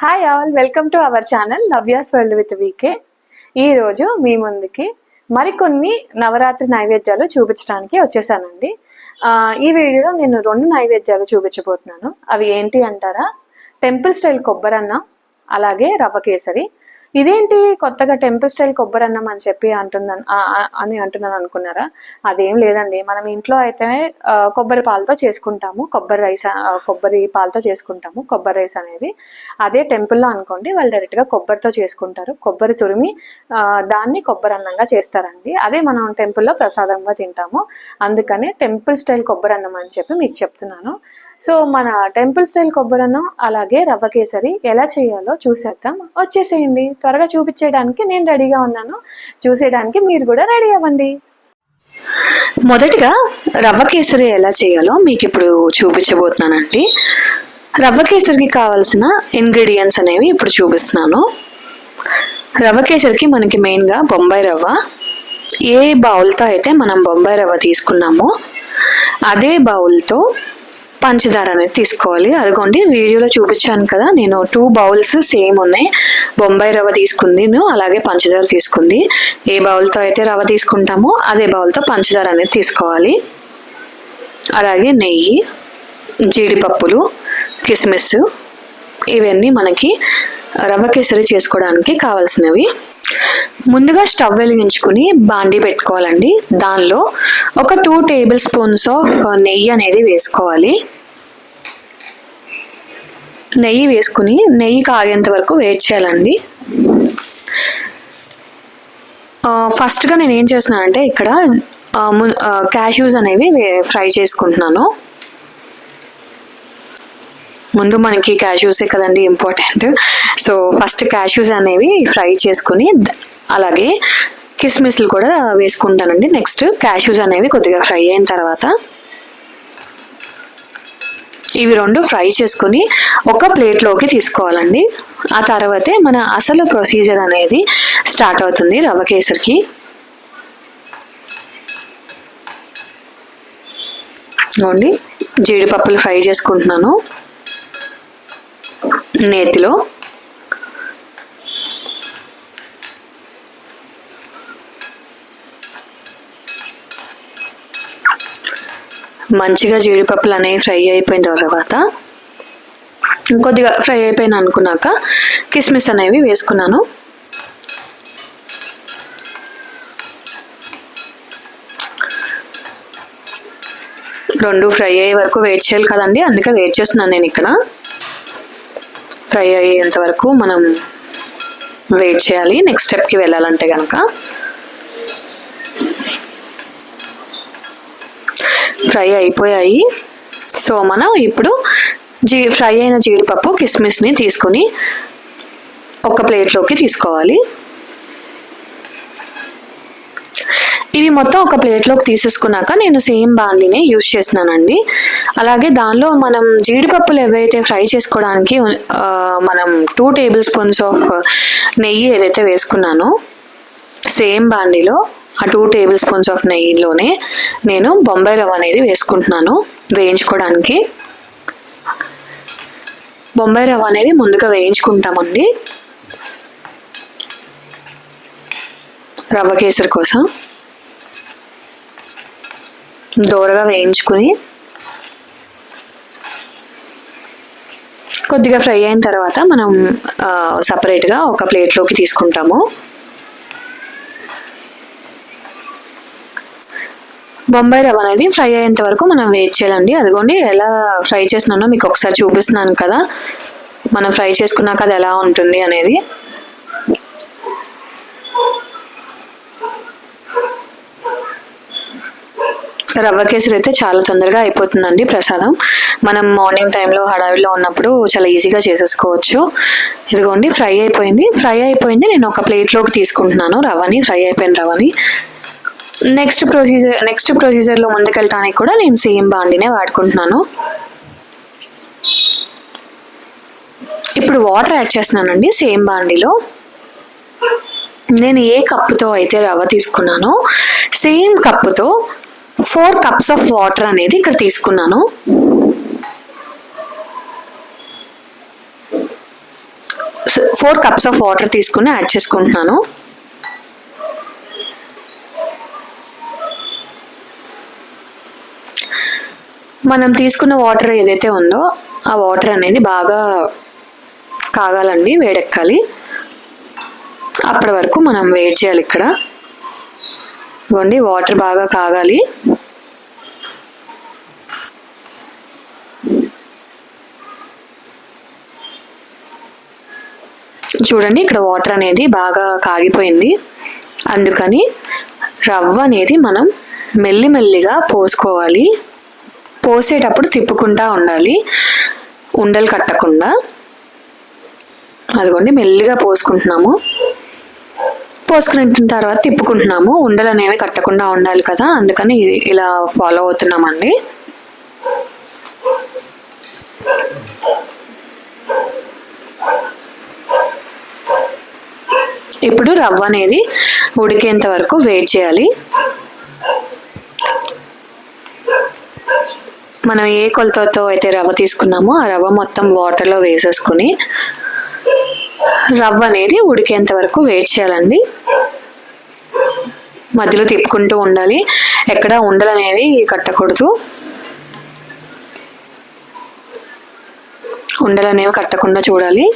Hi all welcome to our channel Navya's world with VK ఈరోజు మీ ముందుకి మరికొన్ని నవరాత్రి నైవేద్యాలు చూపించడానికి వచ్చేసానండి. ఈ వీడియోలో నేను రెండు నైవేద్యాలు చూపించబోతున్నాను. అవి ఏంటి అంటారా? టెంపుల్ స్టైల్ కొబ్బరన్న అలాగే రవ్వ కేసరి. ఇదేంటి కొత్తగా టెంపుల్ స్టైల్ కొబ్బరి అన్నం అని చెప్పి అంటున్నాను అని అంటున్నాను అనుకున్నారా? అదేం లేదండి. మనం ఇంట్లో అయితే కొబ్బరి పాలతో చేసుకుంటాము. కొబ్బరి రైస్ కొబ్బరి పాలతో చేసుకుంటాము. కొబ్బరి రైస్ అనేది అదే టెంపుల్లో అనుకోండి వాళ్ళు డైరెక్ట్గా కొబ్బరితో చేసుకుంటారు. కొబ్బరి తురిమి దాన్ని కొబ్బరి అన్నంగా చేస్తారండి. అదే మనం టెంపుల్లో ప్రసాదంగా తింటాము. అందుకనే టెంపుల్ స్టైల్ కొబ్బరి అన్నం అని చెప్పి మీకు చెప్తున్నాను. సో మన టెంపుల్ స్టైల్ కొబ్బరి అలాగే రవ్వ కేసరి ఎలా చేయాలో చూసేద్దాం. వచ్చేసేయండి. త్వరగా చూపించేయడానికి నేను రెడీగా ఉన్నాను. చూసేయడానికి మీరు కూడా రెడీ అవ్వండి. మొదటిగా రవ్వ కేసరి ఎలా చేయాలో మీకు ఇప్పుడు చూపించబోతున్నానండి. రవ్వ కేసరికి కావాల్సిన ఇంగ్రీడియంట్స్ అనేవి ఇప్పుడు చూపిస్తున్నాను. రవ్వ కేసరికి మనకి మెయిన్గా బొంబాయి రవ్వ. ఏ బౌల్తో అయితే మనం బొంబాయి రవ్వ తీసుకున్నామో అదే బౌల్తో పంచదార అనేది తీసుకోవాలి. అదిగోండి వీడియోలో చూపించాను కదా నేను టూ బౌల్స్ సేమ్ ఉన్నాయి. బొంబాయి రవ్వ తీసుకుంది అలాగే పంచదార తీసుకుంది. ఏ బౌల్తో అయితే రవ్వ తీసుకుంటామో అదే బౌల్తో పంచదార అనేది తీసుకోవాలి. అలాగే నెయ్యి జీడిపప్పులు కిస్మిస్ ఇవన్నీ మనకి రవ్వ కేసరి చేసుకోవడానికి కావాల్సినవి. ముందుగా స్టవ్ వెలిగించుకుని బాండి పెట్టుకోవాలండి. దానిలో ఒక టూ టేబుల్ స్పూన్స్ ఆఫ్ నెయ్యి అనేది వేసుకోవాలి. నెయ్యి వేసుకుని నెయ్యి కాగేంత వరకు వెయిట్ చేయాలండి. ఫస్ట్గా నేను ఏం చేస్తున్నానంటే ఇక్కడ క్యాష్యూస్ అనేవి ఫ్రై చేసుకుంటున్నాను. ముందు మనకి క్యాష్యూసే కదండి ఇంపార్టెంట్ సో ఫస్ట్ క్యాష్యూస్ అనేవి ఫ్రై చేసుకుని అలాగే కిస్మిస్లు కూడా వేసుకుంటానండి. నెక్స్ట్ క్యాష్యూస్ అనేవి కొద్దిగా ఫ్రై అయిన తర్వాత ఇవి రెండు ఫ్రై చేసుకుని ఒక ప్లేట్లోకి తీసుకోవాలండి. ఆ తర్వాతే మన అసలు ప్రొసీజర్ అనేది స్టార్ట్ అవుతుంది రవ్వ కేసరికి. ఇదిగోండి జీడిపప్పులు ఫ్రై చేసుకుంటున్నాను. నేతిలో మంచిగా జీడిపప్పులు అనేవి ఫ్రై అయిపోయిన తర్వాత కొద్దిగా ఫ్రై అయిపోయిన అనుకున్నాక కిస్మిస్ అనేవి వేసుకున్నాను. రెండు ఫ్రై అయ్యే వరకు వెయిట్ చేయాలి కదండి అందుకే వెయిట్ చేస్తున్నాను నేను ఇక్కడ. ఫ్రై అయ్యేంత వరకు మనం వెయిట్ చేయాలి. నెక్స్ట్ స్టెప్కి వెళ్ళాలంటే కనుక ఫ్రై అయిపోయాయి. సో మనం ఇప్పుడు జీ ఫ్రై అయిన జీడిపప్పు కిస్మిస్ని తీసుకుని ఒక ప్లేట్లోకి తీసుకోవాలి. ఇవి మొత్తం ఒక ప్లేట్లోకి తీసేసుకున్నాక నేను సేమ్ బాండినే యూస్ చేస్తున్నానండి. అలాగే దానిలో మనం జీడిపప్పులు ఏవైతే ఫ్రై చేసుకోవడానికి మనం టూ టేబుల్ స్పూన్స్ ఆఫ్ నెయ్యి ఏదైతే వేసుకున్నానో సేమ్ బాండీలో ఆ టూ టేబుల్ స్పూన్స్ ఆఫ్ నెయ్యిలోనే నేను బొంబాయి రవ్వ అనేది వేసుకుంటున్నాను వేయించుకోవడానికి. బొంబాయి రవ్వ అనేది ముందుగా వేయించుకుంటామండి. రవ్వ కేసరి కోసం. దూరగా వేయించుకుని కొద్దిగా ఫ్రై అయిన తర్వాత మనం సపరేట్గా ఒక ప్లేట్లోకి తీసుకుంటాము. బొంబాయి రవ్వ అనేది ఫ్రై అయ్యేంత వరకు మనం వెయిట్ చేయాలండి. అదిగోండి ఎలా ఫ్రై చేస్తున్నానో మీకు ఒకసారి చూపిస్తున్నాను కదా. మనం ఫ్రై చేసుకున్నాక అది ఎలా ఉంటుంది అనేది. రవ్వ కేసరి అయితే చాలా తొందరగా అయిపోతుందండి ప్రసాదం. మనం మార్నింగ్ టైంలో హడావిడిలో ఉన్నప్పుడు చాలా ఈజీగా చేసేసుకోవచ్చు. ఇదిగోండి ఫ్రై అయిపోయింది. ఫ్రై అయిపోయింది. నేను ఒక ప్లేట్లోకి తీసుకుంటున్నాను రవ్వని ఫ్రై అయిపోయిన రవ్వని. నెక్స్ట్ ప్రొసీజర్ నెక్స్ట్ ప్రొసీజర్లో ముందుకెళ్ళటానికి కూడా నేను సేమ్ బాండినే వాడుకుంటున్నాను. ఇప్పుడు వాటర్ యాడ్ చేస్తున్నానండి సేమ్ బాండిలో. నేను ఏ కప్పుతో అయితే రవ్వ తీసుకున్నానో సేమ్ కప్పుతో ఫోర్ కప్స్ ఆఫ్ వాటర్ అనేది ఇక్కడ తీసుకున్నాను. ఫోర్ కప్స్ ఆఫ్ వాటర్ తీసుకుని యాడ్ చేసుకుంటున్నాను. మనం తీసుకున్న వాటర్ ఏదైతే ఉందో ఆ వాటర్ అనేది బాగా కాగాలండి వేడెక్కాలి. అప్పటి వరకు మనం వెయిట్ చేయాలి ఇక్కడ. ఇవ్వండి వాటర్ బాగా కాగాలి. చూడండి ఇక్కడ వాటర్ అనేది బాగా కాగిపోయింది. అందుకని రవ్వ అనేది మనం మెల్లిమెల్లిగా పోసుకోవాలి. పోసేటప్పుడు తిప్పుకుంటా ఉండాలి. ఉండలు కట్టకుండా. అదిగోండి మెల్లిగా పోసుకుంటున్నాము. పోసుకున్న తర్వాత తిప్పుకుంటున్నాము. ఉండలు అనేవి కట్టకుండా ఉండాలి కదా. అందుకని ఇది- ఇలా ఫాలో అవుతున్నామండి. ఇప్పుడు రవ్వ అనేది ఉడికేంత వరకు వెయిట్ చేయాలి. మనం ఏ కొలతతో అయితే రవ్వ తీసుకున్నామో ఆ రవ్వ మొత్తం వాటర్లో వేసేసుకుని రవ్వ అనేది ఉడికేంత వరకు వెయిట్ చేయాలండి. మధ్యలో తిప్పుకుంటూ ఉండాలి. ఎక్కడ ఉండలు అనేవి కట్టకూడదు. ఉండలు అనేవి కట్టకుండా చూడాలి.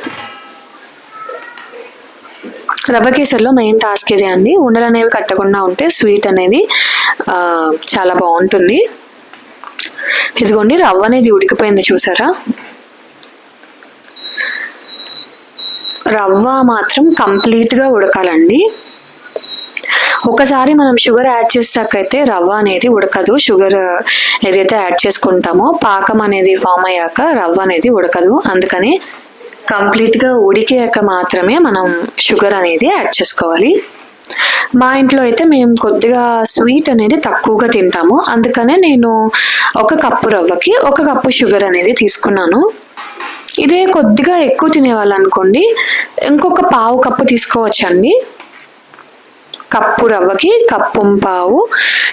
రవ్వ కేసరిలో మెయిన్ టాస్క్ ఇదే అండి. ఉండలు అనేవి కట్టకుండా ఉంటే స్వీట్ అనేది చాలా బాగుంటుంది. ఇదిగోండి రవ్వ అనేది ఉడికిపోయింది చూసారా? రవ్వ మాత్రం కంప్లీట్గా ఉడకాలండి. ఒకసారి మనం షుగర్ యాడ్ చేసాకైతే రవ్వ అనేది ఉడకదు. షుగర్ ఏదైతే యాడ్ చేసుకుంటామో పాకం అనేది ఫామ్ అయ్యాక రవ్వ అనేది ఉడకదు. అందుకని కంప్లీట్గా ఉడికాక మాత్రమే మనం షుగర్ అనేది యాడ్ చేసుకోవాలి. మా ఇంట్లో అయితే మేము కొద్దిగా స్వీట్ అనేది తక్కువగా తింటాము. అందుకనే నేను ఒక కప్పు రవ్వకి ఒక కప్పు షుగర్ అనేది తీసుకున్నాను. ఇదే కొద్దిగా ఎక్కువ తినేవాళ్ళు అనుకోండి ఇంకొక పావు కప్పు తీసుకోవచ్చండి. కప్పు రవ్వకి కప్పు పావు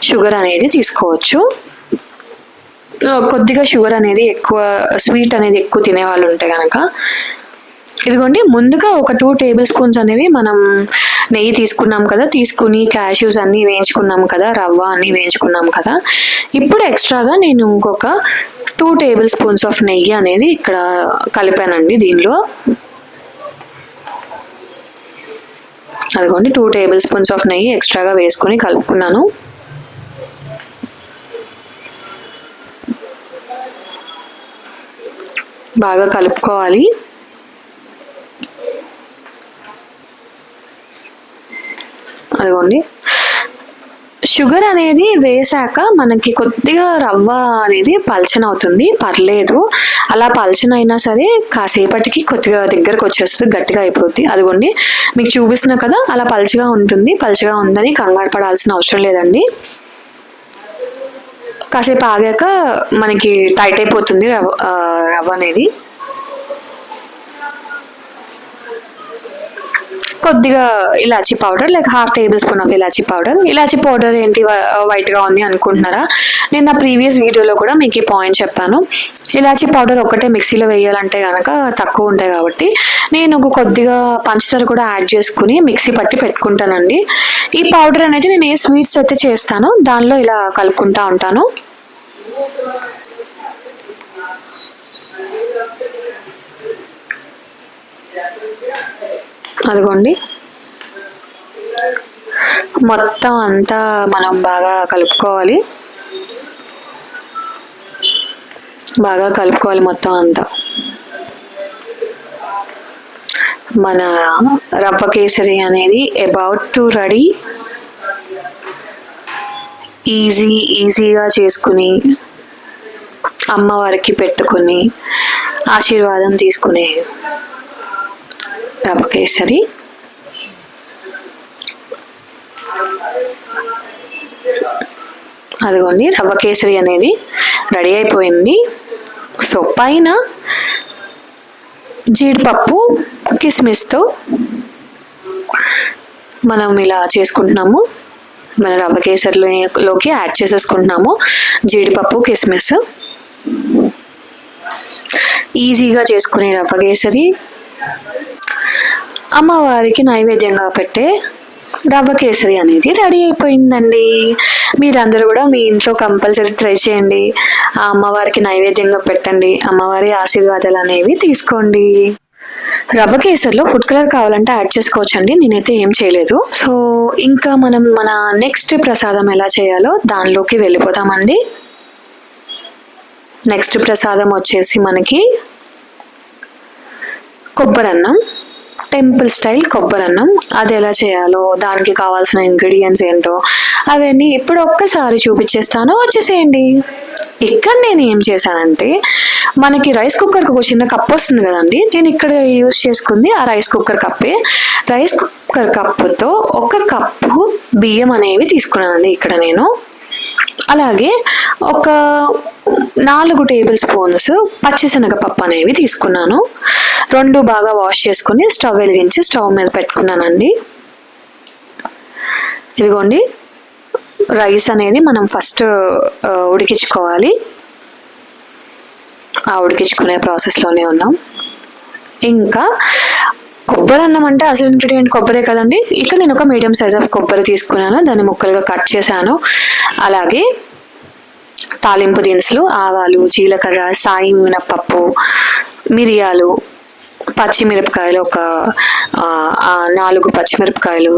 షుగర్ అనేది తీసుకోవచ్చు. కొద్దిగా షుగర్ అనేది ఎక్కువ స్వీట్ అనేది ఎక్కువ తినేవాళ్ళు ఉంటే కనుక ఇదిగోండి ముందుగా ఒక టూ టేబుల్ స్పూన్స్ అనేవి మనం నెయ్యి తీసుకున్నాం కదా తీసుకుని క్యాష్యూస్ అన్నీ వేయించుకున్నాం కదా రవ్వ అన్నీ వేయించుకున్నాం కదా. ఇప్పుడు ఎక్స్ట్రాగా నేను ఇంకొక టూ టేబుల్ స్పూన్స్ ఆఫ్ నెయ్యి అనేది ఇక్కడ కలిపానండి దీనిలో. అదిగోండి టూ టేబుల్ స్పూన్స్ ఆఫ్ నెయ్యి ఎక్స్ట్రాగా వేసుకొని కలుపుకున్నాను. బాగా కలుపుకోవాలి. అదిగోండి. షుగర్ అనేది వేసాక మనకి కొద్దిగా రవ్వ అనేది పల్చన అవుతుంది పర్లేదు. అలా పలచన అయినా సరే కాసేపటికి కొద్దిగా దగ్గరకు వచ్చేస్తుంది గట్టిగా అయిపోద్ది. అదిగోండి మీకు చూపిస్తున్నా కదా అలా పలచగా ఉంటుంది పలచగా ఉందని కంగారు పడాల్సిన అవసరం లేదండి. కాసేపు ఆగాక మనకి టైట్ అయిపోతుంది రవ్వ రవ్వ అనేది. కొద్దిగా ఇలాచీ powder like half tablespoon of elaichi powder. ఇలాచీ పౌడర్ ఏంటి వైట్గా ఉంది అనుకుంటున్నారా? నేను నా ప్రీవియస్ వీడియోలో కూడా మీకు ఈ పాయింట్ చెప్పాను. ఇలాచీ పౌడర్ ఒకటే మిక్సీలో వేయాలంటే కనుక తక్కువ ఉంటాయి కాబట్టి నేను ఒక కొద్దిగా పంచదార కూడా యాడ్ చేసుకుని మిక్సీ పట్టి పెట్టుకుంటానండి. ఈ పౌడర్ అనేది నేను ఏ స్వీట్స్ అయితే చేస్తానో దానిలో ఇలా కలుపుకుంటా ఉంటాను. అదిగోండి. మొత్తం అంతా మనం బాగా కలుపుకోవాలి. బాగా కలుపుకోవాలి మొత్తం అంతా. మన రవ్వ కేసరి అనేది అబౌట్ టు రెడీ ఈజీ ఈజీగా చేసుకుని అమ్మవారికి పెట్టుకుని ఆశీర్వాదం తీసుకునే రవ్వ కేసరి అదిగోండి రవ్వ కేసరి అనేది రెడీ అయిపోయింది. సో పైన జీడిపప్పు కిస్మిస్తో మనం ఇలా చేసుకుంటున్నాము. మన రవ్వ కేసరిలోకి యాడ్ చేసేసుకుంటున్నాము. జీడిపప్పు కిస్మిస్. ఈజీగా చేసుకునే రవ్వ కేసరి అమ్మవారికి నైవేద్యంగా పెట్టే రవ్వ కేసరి అనేది రెడీ అయిపోయిందండి. మీరందరూ కూడా మీ ఇంట్లో కంపల్సరీ ట్రై చేయండి. ఆ అమ్మవారికి నైవేద్యంగా పెట్టండి. అమ్మవారి ఆశీర్వాదాలు అనేవి తీసుకోండి. రవ్వ కేసరిలో ఫుడ్ కలర్ కావాలంటే యాడ్ చేసుకోవచ్చండి. నేనైతే ఏం చేయలేదు. సో ఇంకా మనం మన నెక్స్ట్ ప్రసాదం ఎలా చేయాలో దానిలోకి వెళ్ళిపోతామండి. నెక్స్ట్ ప్రసాదం వచ్చేసి మనకి కొబ్బరన్నం టెంపుల్ స్టైల్ కొబ్బరన్నం అది ఎలా చేయాలో దానికి కావాల్సిన ఇంగ్రీడియంట్స్ ఏంటో అవన్నీ ఇప్పుడు ఒక్కసారి చూపించేస్తాను. వచ్చేసేయండి. ఇక్కడ నేను ఏం చేశానంటే మనకి రైస్ కుక్కర్కి ఒక చిన్న కప్ వస్తుంది కదండి. నేను ఇక్కడ యూజ్ చేసుకుంది ఆ రైస్ కుక్కర్ కప్పే. రైస్ కుక్కర్ కప్పుతో ఒక కప్పు బియ్యం అనేవి తీసుకున్నానండి. ఇక్కడ నేను అలాగే ఒక నాలుగు టేబుల్ స్పూన్స్ పచ్చిశనగపప్పు అనేవి తీసుకున్నాను. రెండు బాగా వాష్ చేసుకుని స్టవ్ వెలిగించి స్టవ్ మీద పెట్టుకున్నానండి. ఇదిగోండి రైస్ అనేది మనం ఫస్ట్ ఉడికించుకోవాలి. ఆ ఉడికించుకునే ప్రాసెస్లోనే ఉన్నాం. ఇంకా కొబ్బరి అన్నం అంటే అసలు ఇంగ్రీడియంట్ కొబ్బరే కదండి. ఇక్కడ నేను ఒక మీడియం సైజ్ ఆఫ్ కొబ్బరి తీసుకున్నాను. దాన్ని ముక్కలుగా కట్ చేశాను. అలాగే తాలింపు దినుసులు ఆవాలు జీలకర్ర సాయి మినపప్పు మిరియాలు పచ్చిమిరపకాయలు ఒక నాలుగు పచ్చిమిరపకాయలు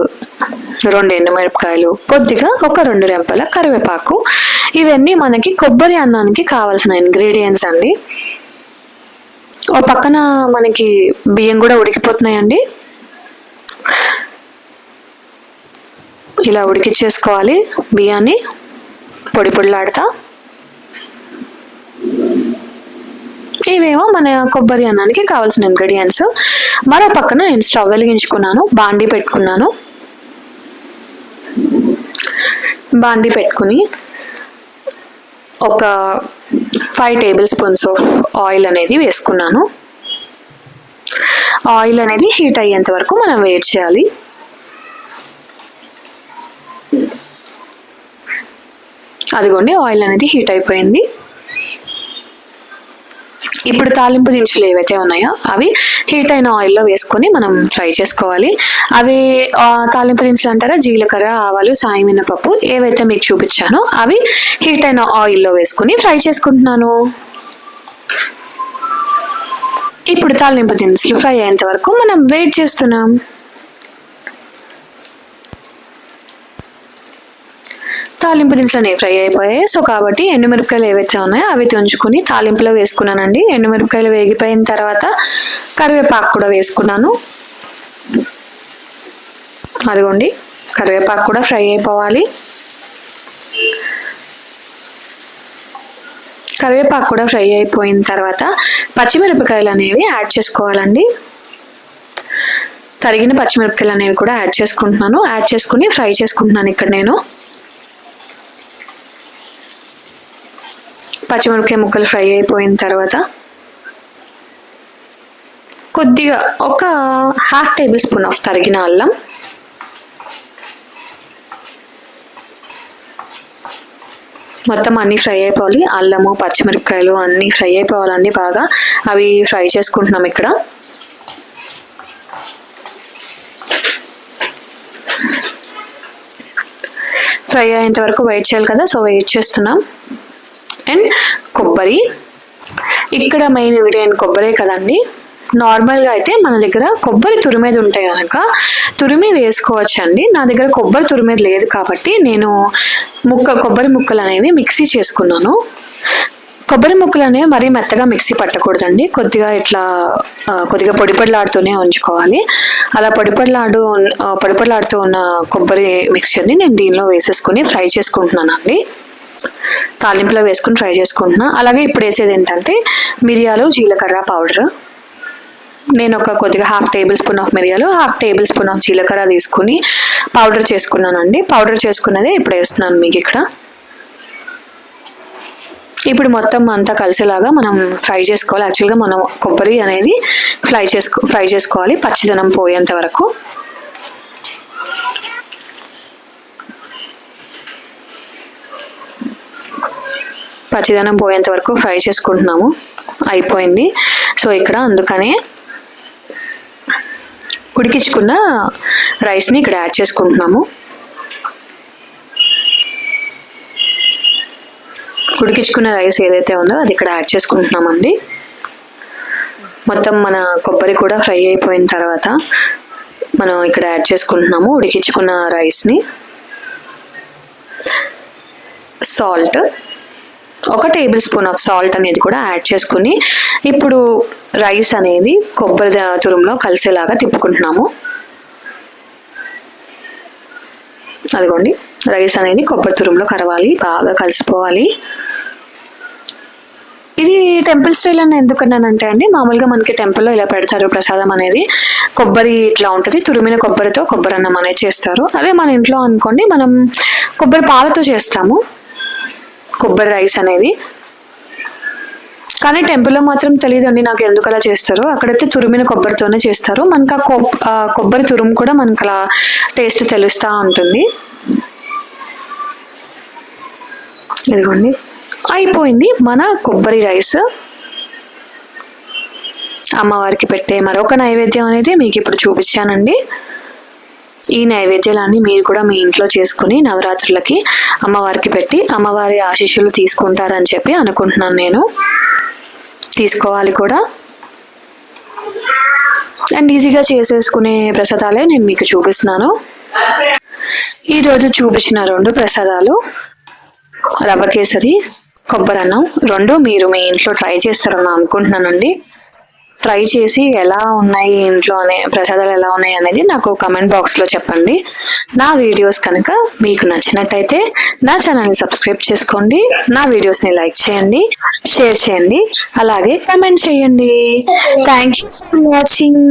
రెండు ఎండుమిరపకాయలు కొద్దిగా ఒక రెండు రెంపల కరివేపాకు. ఇవన్నీ మనకి కొబ్బరి అన్నానికి కావాల్సిన ఇంగ్రీడియంట్స్ అండి. ఓ పక్కన మనకి బియ్యం కూడా ఉడికిపోతున్నాయండి. ఇలా ఉడికిచ్చేసుకోవాలి బియ్యాన్ని. పొడి పొడిలాడతా. ఇవేమో మన కొబ్బరి అన్నానికి కావాల్సిన ఇంగ్రీడియంట్స్ మరో పక్కన నేను స్టవ్ వెలిగించుకున్నాను. బాండి పెట్టుకున్నాను. బాండి పెట్టుకుని ఒక five table spoons of oil అనేది వేసుకున్నాను. ఆయిల్ అనేది హీట్ అయ్యేంత వరకు మనం వెయిట్ చేయాలి. అదిగోండి ఆయిల్ అనేది హీట్ అయిపోయింది. ఇప్పుడు తాలింపు దినుసులు ఏవైతే ఉన్నాయో అవి హీట్ అయిన ఆయిల్లో వేసుకొని మనం ఫ్రై చేసుకోవాలి. అవి తాలింపు దినుసులు అంటారా? జీలకర్ర ఆవాలు సాయి మినపప్పు ఏవైతే మీకు చూపించానో అవి హీట్ అయిన ఆయిల్లో వేసుకొని ఫ్రై చేసుకుంటున్నాను. ఇప్పుడు తాలింపు దినుసులు ఫ్రై అయ్యేంత వరకు మనం వెయిట్ చేస్తున్నాం. తాలింపు దినుసులు ఫ్రై అయిపోయాయి. సో కాబట్టి ఎండుమిరపకాయలు ఏవైతే ఉన్నాయో అవి తుంచుకుని తాలింపులో వేసుకున్నానండి. ఎండుమిరపకాయలు వేగిపోయిన తర్వాత కరివేపాకు కూడా వేసుకున్నాను. అదిగోండి కరివేపాకు కూడా ఫ్రై అయిపోవాలి. కరివేపాకు కూడా ఫ్రై అయిపోయిన తర్వాత పచ్చిమిరపకాయలు అనేవి యాడ్ చేసుకోవాలండి. తరిగిన పచ్చిమిరపకాయలు అనేవి కూడా యాడ్ చేసుకుంటున్నాను. యాడ్ చేసుకుని ఫ్రై చేసుకుంటున్నాను ఇక్కడ నేను. పచ్చిమిరపకాయ ముక్కలు ఫ్రై అయిపోయిన తర్వాత కొద్దిగా ఒక హాఫ్ టేబుల్ స్పూన్ ఆఫ్ తరిగిన అల్లం. మొత్తం అన్నీ ఫ్రై అయిపోవాలి. అల్లము పచ్చిమిరపకాయలు అన్నీ ఫ్రై అయిపోవాలండి బాగా. అవి ఫ్రై చేసుకుంటున్నాం ఇక్కడ. ఫ్రై అయ్యేంత వరకు వెయిట్ చేయాలి కదా సో వెయిట్ చేస్తున్నాం. అండ్ కొబ్బరి. ఇక్కడ మెయిన్ ఇంగ్రీడియంట్ కొబ్బరే కదండి. నార్మల్గా అయితే మన దగ్గర కొబ్బరి తురిమేది ఉంటాయి కనుక తురిమి వేసుకోవచ్చండి. నా దగ్గర కొబ్బరి తురిమేది లేదు కాబట్టి నేను ముక్క కొబ్బరి ముక్కలు అనేవి మిక్సీ చేసుకున్నాను. కొబ్బరి ముక్కలు అనేవి మరీ మెత్తగా మిక్సీ పట్టకూడదండి. కొద్దిగా ఇట్లా కొద్దిగా పొడిపడలాడుతూనే ఉంచుకోవాలి. అలా పొడి పొడిపడలాడుతూ ఉన్న కొబ్బరి మిక్చర్ని నేను దీనిలో వేసేసుకుని ఫ్రై చేసుకుంటున్నానండి. తాలింపులో వేసుకుని ఫ్రై చేసుకుంటున్నా. అలాగే ఇప్పుడు వేసేది ఏంటంటే మిరియాలు జీలకర్ర పౌడర్. నేను ఒక కొద్దిగా హాఫ్ టేబుల్ స్పూన్ ఆఫ్ మిరియాలు హాఫ్ టేబుల్ స్పూన్ ఆఫ్ జీలకర్ర తీసుకుని పౌడర్ చేసుకున్నానండి. పౌడర్ చేసుకున్నదే ఇప్పుడు వేస్తున్నాను మీకు ఇక్కడ. ఇప్పుడు మొత్తం అంతా కలిసేలాగా మనం ఫ్రై చేసుకోవాలి. యాక్చువల్గా మనం కొబ్బరి అనేది ఫ్రై చేసుకో ఫ్రై చేసుకోవాలి పచ్చిదనం పోయేంత వరకు. పచ్చిదనం పోయేంత వరకు ఫ్రై చేసుకుంటున్నాము. అయిపోయింది. సో ఇక్కడ అందుకనే ఉడికించుకున్న రైస్ని ఇక్కడ యాడ్ చేసుకుంటున్నాము. ఉడికించుకున్న రైస్ ఏదైతే ఉందో అది ఇక్కడ యాడ్ చేసుకుంటున్నామండి. మొత్తం మన కొబ్బరి కూడా ఫ్రై అయిపోయిన తర్వాత మనం ఇక్కడ యాడ్ చేసుకుంటున్నాము ఉడికించుకున్న రైస్ని. సాల్ట్. ఒక టేబుల్ స్పూన్ ఆఫ్ సాల్ట్ అనేది కూడా యాడ్ చేసుకుని ఇప్పుడు రైస్ అనేది కొబ్బరి తురుములో కలిసేలాగా తిప్పుకుంటున్నాము. అదిగోండి రైస్ అనేది కొబ్బరి తురుములో కరవాలి బాగా కలిసిపోవాలి. ఇది టెంపుల్ స్టైల్ అని ఎందుకన్నానంటే అండి మామూలుగా మనకి టెంపుల్లో ఇలా పెడతారు ప్రసాదం అనేది కొబ్బరి ఇట్లా ఉంటుంది తురిమిన కొబ్బరితో కొబ్బరి అన్నం అనేది చేస్తారు. అదే మన ఇంట్లో అనుకోండి మనం కొబ్బరి పాలతో చేస్తాము. కొబ్బరి రైస్ అనేది. కానీ టెంపుల్లో మాత్రం తెలియదండి నాకు ఎందుకు అలా చేస్తారో. అక్కడైతే తురిమిన కొబ్బరితోనే చేస్తారు. మనకు ఆ ఆ కొబ్బరి తురుము కూడా మనకు అలా టేస్ట్ తెలుస్తూ ఉంటుంది. ఇదిగోండి. అయిపోయింది మన కొబ్బరి రైస్. అమ్మవారికి పెట్టే మరొక నైవేద్యం అనేది మీకు ఇప్పుడు చూపించానండి. ఈ నైవేద్యాలన్నీ మీరు కూడా మీ ఇంట్లో చేసుకుని నవరాత్రులకి అమ్మవారికి పెట్టి అమ్మవారి ఆశీస్సులు తీసుకుంటారని చెప్పి అనుకుంటున్నాను నేను. తీసుకోవాలి కూడా. అండ్ ఈజీగా చేసేసుకునే ప్రసాదాలే నేను మీకు చూపిస్తున్నాను. ఈరోజు చూపించిన రెండు ప్రసాదాలు రవ్వ కేసరి కొబ్బరి అన్నం. రెండు మీరు మీ ఇంట్లో ట్రై చేస్తారని అనుకుంటున్నానండి. ట్రై చేసి ఎలా ఉన్నాయి ఇంట్లో అనే ప్రసాదాలు ఎలా ఉన్నాయి అనేది నాకు కమెంట్ బాక్స్లో చెప్పండి. నా వీడియోస్ కనుక మీకు నచ్చినట్టయితే నా ఛానల్ని సబ్స్క్రైబ్ చేసుకోండి. నా వీడియోస్ని లైక్ చేయండి షేర్ చేయండి. అలాగే కమెంట్ చేయండి. Thank you for watching